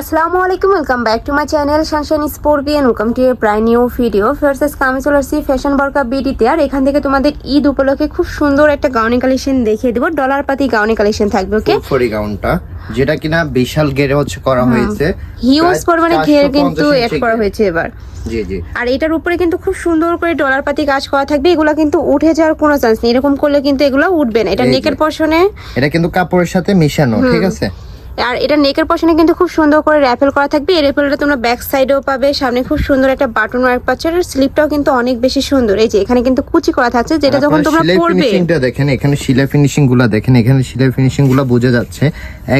আসসালামু আলাইকুম welcome back to my channel sunshine স্পোর্বিয়ান welcome to a brand new video ফার্সেস আমি চলে আসছি ফ্যাশন বরকা বিডিতে আর এখান থেকে তোমাদের ঈদ উপলক্ষে খুব সুন্দর একটা গাউনি কালেকশন দেখিয়ে দেবো। ডলার পাতি গাউনি কালেকশন থাকবে ওকে ফুলফরি গাউনটা যেটা কিনা বিশাল গেরে হচ্ছে করা হয়েছে। হিউজ পরিমাণে ঘের কিন্তু 450 এড করা হয়েছে এবার। জি জি। আর এটার উপরে কিন্তু খুব সুন্দর করে ডলার পাতি কাজ করা থাকবে এগুলো কিন্তু উঠে যাওয়ার কোনো চান্স নেই। এরকম করলে কিন্তু এগুলো উঠবে না। এটা নেকের পশনে এটা কিন্তু কাপড়ের সাথে মিশানো ঠিক আছে? আর এটা নেকের পশনে কিন্তু খুব সুন্দর করে র্যাফেল করা থাকবে। এই র্যাফেলটা তোমরা ব্যাক সাইডেও পাবে সামনে খুব সুন্দর একটা বাটন ওয়ার্ক পাচ্ছ। আর স্লিপটাও কিন্তু অনেক বেশি সুন্দর। এই যে এখানে কিন্তু কুচি করা থাকছে যেটা যখন তোমরা পরবে। দেখেন এখানে শিলা ফিনিশিংগুলা দেখেন এখানে শিলা ফিনিশিংগুলা বোঝা যাচ্ছে।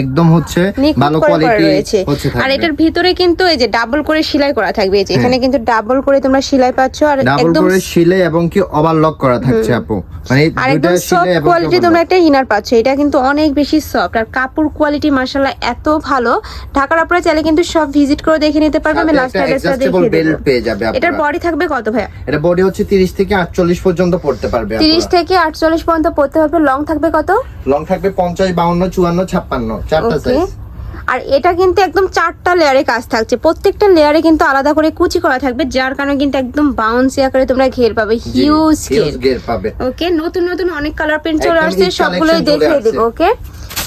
একদম হচ্ছে ভালো কোয়ালিটি রয়েছে। হচ্ছে আর এটার ভিতরে কিন্তু এই যে ডাবল করে সেলাই করা থাকবে। এই যে এখানে কিন্তু ডাবল করে তোমরা সেলাই পাচ্ছ আর ডাবল করে সিলাই এবং কি ওভারলক করা থাকছে আপু। মানে আর একদম সফট কোয়ালিটি তোমরা একটা ইনার পাচ্ছ। এটা কিন্তু অনেক বেশি সফট আর কাপড় কোয়ালিটি মাশাআল্লাহ এত ভালো। ঢাকার আপনারা চাইলে কিন্তু সব ভিজিট করে দেখে নিতে পারবে। আমি লাস্ট অ্যাড্রেসটা দেখিয়ে বেল্ট পেয়ে যাবে এটার বডি থাকবে কত ভাইয়া? এটা বডি হচ্ছে 30 থেকে 48 পর্যন্ত পড়তে পারবে তিরিশ আপনারা। থেকে আটচল্লিশ পর্যন্ত পড়তে পারবে। লং থাকবে কত? লং থাকবে 50 52 54 56 চারটা সাইজ আর এটা কিন্তু একদম চারটা লেয়ারে কাজ থাকছে। প্রত্যেকটা লেয়ারে কিন্তু আলাদা করে কুচি করা থাকবে যার কারণে কিন্তু একদম বাউন্সি আকারে তোমরা ঘের পাবে। হিউজ ঘের। পাবে। ওকে নতুন নতুন অনেক কালার প্রিন্ট চলে আসছে সবগুলোই দেখিয়ে। দেবো ওকে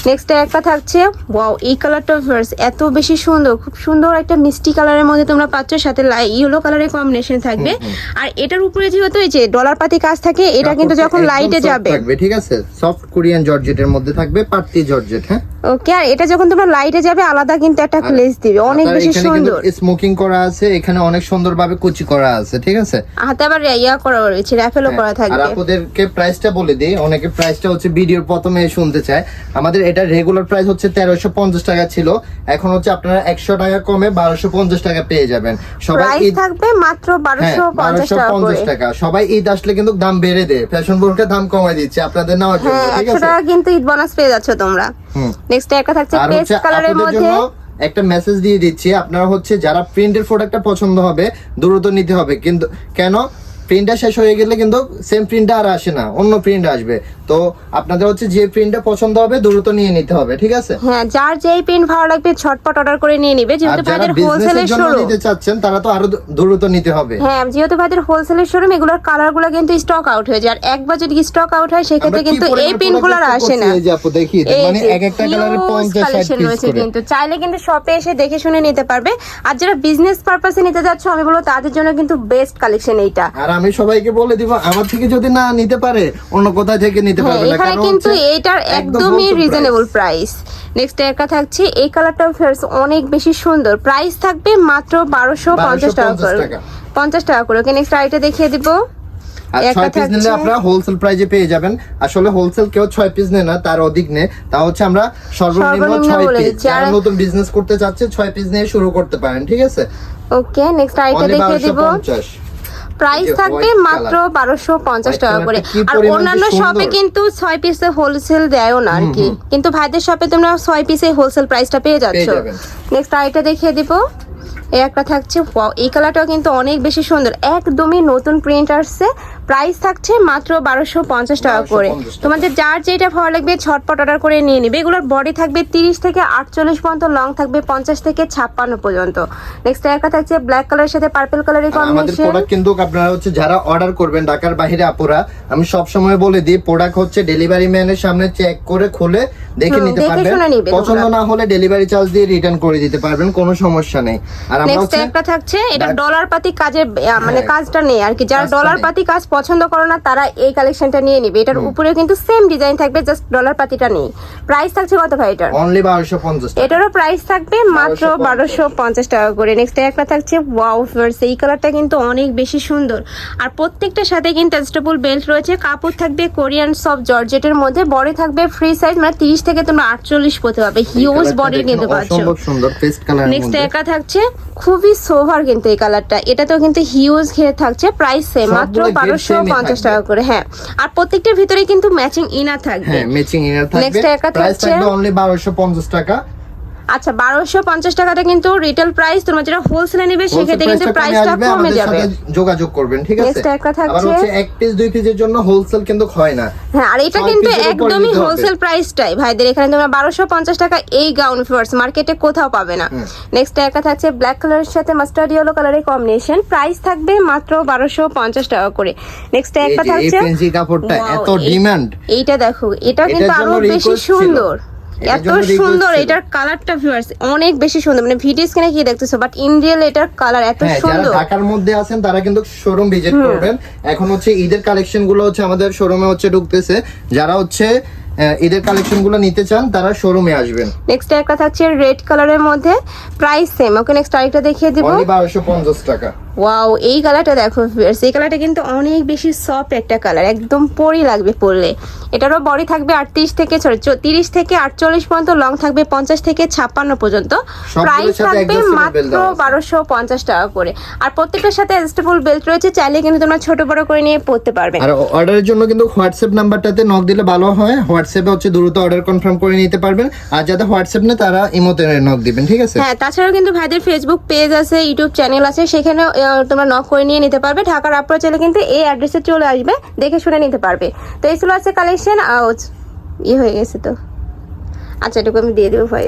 নেক্সট একটা থাকছে ওয়াও এই কালারটা ফার্স্ট এত বেশি সুন্দর খুব সুন্দর একটা মিষ্টি কালারের মধ্যে তোমরা পাচ্ছ সাথে ইয়েলো কালারের কম্বিনেশন থাকবে। আর এটার উপরে যেহেতু এই যে ডলার পাতি কাজ থাকে এটা কিন্তু যখন লাইটে যাবে। থাকবে ঠিক আছে? সফট কোরিয়ান জর্জেটের মধ্যে থাকবে পার্টি জর্জেট হ্যাঁ? ওকে আর এটা যখন তোমরা লাইটে যাবে আলাদা কিন্তু একটা গ্লেজ দিবে। অনেক বেশি সুন্দর। স্মোকিং করা আছে এখানে অনেক সুন্দরভাবে কুচি করা আছে ঠিক আছে? হাতে আবার ইয়া করা রয়েছে র্যাফেলও করা আর থাকবে আপনাদেরকে প্রাইসটা বলে দিই অনেকে প্রাইসটা হচ্ছে ভিডিওর প্রথমে শুনতে চায়। আমাদের এটা রেগুলার প্রাইস হচ্ছে তেরোশো পঞ্চাশ টাকা ছিল এখন হচ্ছে আপনারা একশো টাকা কমে বারোশো পঞ্চাশ টাকা পেয়ে যাবেন। সবাই ঈদ থাকবে মাত্র হ্যাঁ বারোশো পঞ্চাশ বারোশো টাকা। সবাই ঈদ আসলে কিন্তু দাম বেড়ে দেয় ফ্যাশন বোর্ডকে দাম কমাই দিচ্ছে আপনাদের নেওয়ার জন্য হ্যাঁ ঠিক আছে? টাকা কিন্তু ঈদ বোনাস পেয়ে যাচ্ছ তোমরা। নেক্সট একটা থাকছে পেস্ট কালারের মধ্যে। একটা মেসেজ দিয়ে দিচ্ছি আপনারা হচ্ছে যারা প্রিন্টের প্রোডাক্টটা পছন্দ হবে দ্রুত নিতে হবে। কিন্তু কেন? প্রিন্টটা শেষ হয়ে গেলে কিন্তু সেম প্রিন্টটা আর আসে না অন্য প্রিন্ট আসবে। তো আপনাদের হচ্ছে যে প্রিন্টটা পছন্দ হবে দ্রুত নিয়ে নিতে হবে ঠিক আছে? হ্যাঁ যার যেই প্রিন্ট ভালো লাগবে ছটপট অর্ডার করে নিয়ে নিবে। যেহেতু ভাইদের হোলসেলের শোরুম নিতে চাচ্ছেন তারা তো আরও দ্রুত নিতে হবে। হ্যাঁ যেহেতু ভাইদের হোলসেলের শোরুম এগুলোর কালারগুলো কিন্তু স্টক আউট হয়ে যায়। আর একবার যদি স্টক আউট হয় সেক্ষেত্রে কিন্তু এই পরিমাণ প্রিন্টগুলো product আসে না। এই যে আপু। এই মানে এক একটা কালারে 50 60 পিস রয়েছে করে। কিন্তু। চাইলে কিন্তু শপে এসে দেখে শুনে নিতে পারবে। আর যারা বিজনেস পারপাসে নিতে যাচ্ছ আমি বলব তাদের জন্য কিন্তু বেস্ট কালেকশন এইটা। আর আমি সবাইকে বলে দিব আমার থেকে যদি না নিতে পারে অন্য কোথায় থেকে নিতে হ্যাঁ পারবে না। এখানে কারণ কিন্তু একদম একদমই রিজনেবল প্রাইস নেক্সট একটা থাকছে এই কালারটাও ফেয়ার্স অনেক বেশি সুন্দর। প্রাইস থাকবে মাত্র বারোশো পঞ্চাশ টাকা করে। পঞ্চাশ টাকা করে। ওকে নেক্সট আইটা দেখিয়ে দিব। ছয় পিস নিলে আপনারা হোলসেল প্রাইজে পেয়ে যাবেন। আসলে হোলসেল কেউ ছয় পিস নেয় না তার অধিক নেয়। তা হচ্ছে আমরা সর্বনিম্ন সর্বনিম্ন ছয় পিস যারা নতুন বিজনেস করতে চাচ্ছে ছয় পিস নিয়ে শুরু করতে পারেন ঠিক আছে? ওকে নেক্সট আইটা দেখিয়ে দিব। প্রাইস থাকবে মাত্র বারোশো পঞ্চাশ টাকা করে। আর অন্যান্য শপে কিন্তু ছয় পিসে হোলসেল দেয়ও না আর কি কিন্তু ভাইদের শপে তোমরা ছয় পিসে হোলসেল প্রাইসটা পেয়ে যাচ্ছ। নেক্সট আইটা দেখিয়ে দিব। এই একটা থাকছে এই কালারটাও কিন্তু অনেক বেশি সুন্দর। একদমই নতুন প্রিন্ট আসছে। প্রাইস থাকছে মাত্র বারোশো পঞ্চাশ টাকা করে। তোমাদের যার যেটা ভালো লাগবে ছটপট অর্ডার করে নিয়ে নিবে। এগুলোর বডি থাকবে তিরিশ থেকে আটচল্লিশ পর্যন্ত লং থাকবে পঞ্চাশ থেকে ছাপ্পান্ন পর্যন্ত। নেক্সট একটা থাকছে ব্ল্যাক কালারের সাথে পার্পল কালারের কম্বিনেশন প্রোডাক্ট কিন্তু আপনারা হচ্ছে যারা অর্ডার করবেন ঢাকার বাইরে আপুরা আমি সব সময় বলে দিই প্রোডাক্ট হচ্ছে ডেলিভারি ম্যানের সামনে চেক করে খুলে দেখে নিতে পারবেন। পছন্দ না হলে ডেলিভারি চার্জ দিয়ে রিটার্ন করে দিতে পারবেন কোনো সমস্যা নেই। আর আমরা একটা থাকছে এটা ডলার পাতি কাজের মানে হ্যাঁ। কাজটা নেই আর কি। যারা ডলার পাতি কাজ পছন্দ করো না তারা এই কালেকশনটা নিয়ে নিবে। এটার উপরে কিন্তু সেম ডিজাইন থাকবে জাস্ট ডলার পাতিটা নেই। প্রাইস থাকছে কত ভাই এটার? অনলি 1250 এটারও প্রাইস থাকবে মাত্র 1250 টাকা করে। নেক্সট একটা থাকছে ওয়াও ফার্স এই কালারটা কিন্তু অনেক বেশি সুন্দর। আর প্রত্যেকটার সাথে কিন্তু অ্যাডজাস্টেবল বেল্ট রয়েছে। কাপড় থাকবে কোরিয়ান সব জর্জেটের মধ্যে। বডি থাকবে ফ্রি সাইজ মানে 30 থেকে তোমরা 48 পড়তে পারবে। হিউজ বডি কিন্তু পাচ্ছ। নেক্সট একা থাকছে খুবই সোভার কিন্তু এই কালারটা এটা তো কিন্তু হিউজ ঘিরে থাকছে প্রাইস সেম মাত্র বারোশো একশো পঞ্চাশ টাকা করে হ্যাঁ। আর প্রত্যেকটার ভিতরে কিন্তু ম্যাচিং ইনার থাকবে। হ্যাঁ ম্যাচিং ইনার থাকবে। নেক্সট টাকা থাকছে অনলি বারোশো পঞ্চাশ টাকা। আচ্ছা বারোশো পঞ্চাশ টাকাটা কিন্তু রিটেল প্রাইস তোমার যেটা হোলসেলে নেবে সেক্ষেত্রে কিন্তু প্রাইসটা কমে যাবে। যোগাযোগ করবেন ঠিক আছে? একটা থাকছে- এক পিস দুই পিসের জন্য হোলসেল কিন্তু হয় না। হ্যাঁ আর এটা কিন্তু একদমই হোলসেল প্রাইসটাই ভাইদের এখানে তোমরা বারোশো পঞ্চাশ টাকা এই গাউন ফিওর্স মার্কেটে কোথাও পাবে না। নেক্সট একটা থাকছে ব্ল্যাক কালারের সাথে মাস্টার্ড ইয়েলো কালারের কম্বিনেশন প্রাইস থাকবে মাত্র বারোশো পঞ্চাশ টাকা করে। নেক্সট একটা যে এই থাকছে কাপড়টা এত ডিমান্ড এইটা দেখো এটা কিন্তু আরও বেশি সুন্দর। এত সুন্দর এটার কালারটা ভিউয়ার্স অনেক বেশি সুন্দর। মানে ভিডিও স্ক্রিনে কি দেখতেছো? বাট ইন রিয়েল এটার কালার এত হ্যাঁ যারা সুন্দর। ঢাকার মধ্যে আছেন তারা কিন্তু শোরুম ভিজিট করবেন। এখন হচ্ছে ঈদের কালেকশনগুলো হচ্ছে আমাদের শোরুমে হচ্ছে ঢুকতেছে। যারা হচ্ছে ঈদের কালেকশনগুলো নিতে চান তারা শোরুমে আসবেন। নেক্সট একটা থাকছে রেড কালারের মধ্যে প্রাইস সেম ওকে নেক্সট আরেকটা দেখিয়ে দিব। অনলি বারোশো পঞ্চাশ টাকা। ওয়াও এই কালারটা দেখো ভিউয়ার্স এই কালারটা কিন্তু অনেক বেশি সফট একটা কালার একদম পরি লাগবে পরলে। এটারও বডি থাকবে আটত্রিশ থেকে তিরিশ থেকে আটচল্লিশ পর্যন্ত লং থাকবে পঞ্চাশ থেকে ছাপ্পান্ন পর্যন্ত। প্রাইস থাকবে মাত্র বারোশো পঞ্চাশ টাকা করে। আর প্রত্যেকটার সাথে অ্যাডজাস্টেবল বেল্ট রয়েছে চাইলে কিন্তু তোমরা ছোট বড় করে নিয়ে পড়তে পারবে। আর অর্ডারের জন্য কিন্তু হোয়াটসঅ্যাপ নাম্বারটাতে নক দিলে ভালো হয়। হোয়াটসঅ্যাপে হচ্ছে দ্রুত অর্ডার কনফার্ম করে নিতে পারবেন। আর যাদের হোয়াটসঅ্যাপ নেই তারা ইমোতে নক দিবেন ঠিক আছে? হ্যাঁ তাছাড়াও কিন্তু ভাইদের ফেসবুক পেজ আছে ইউটিউব চ্যানেল আছে সেখানে তোমরা নক করে নিয়ে নিতে পারবে। ঢাকার আপনার চাইলে কিন্তু এই অ্যাড্রেসে চলে আসবে, দেখে শুনে নিতে পারবে। তো এই ছিল আছে কালেকশন ইয়ে হয়ে গেছে তো। আচ্ছা এটুকু আমি দিয়ে দেবো ভয়েস